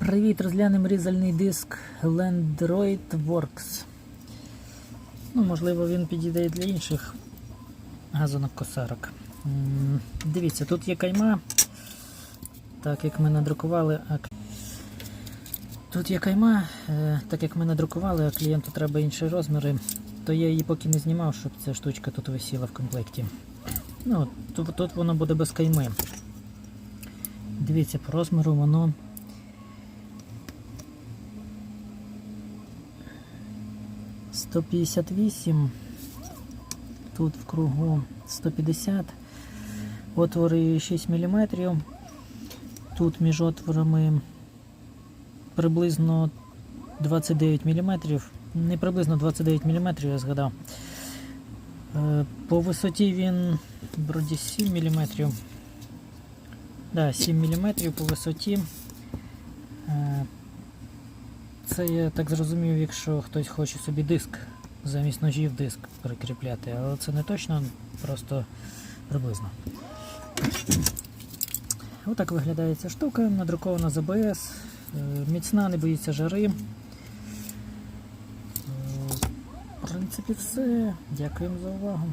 Привіт, розглянемо різальний диск Landroid Works. Ну, можливо, він підійде і для інших газонокосарок. М, Дивіться, тут є кайма. Так як ми надрукували, а тут є кайма, е, так як ми надрукували, а клієнту треба інші розміри, то я її поки не знімав, щоб ця штучка тут висіла в комплекті. Ну, тут, тут воно буде без кайми. Дивіться, по розміру воно. Сто п'ятдесят вісім. Тут в кругу 150. Отвори 6 мм. Тут між отворами приблизно 29 мм. Не приблизно 29 мм, я згадав. Е, По висоті він вроді 7 мм. Да, 7 мм по висоті. Це я так зрозумів, якщо хтось хоче собі диск замість ножів диск прикріпляти, але це не точно, просто приблизно. Отак виглядає ця штука, надрукована з АБС, е, міцна, не боїться жари. Е, В принципі, все. Дякуємо за увагу.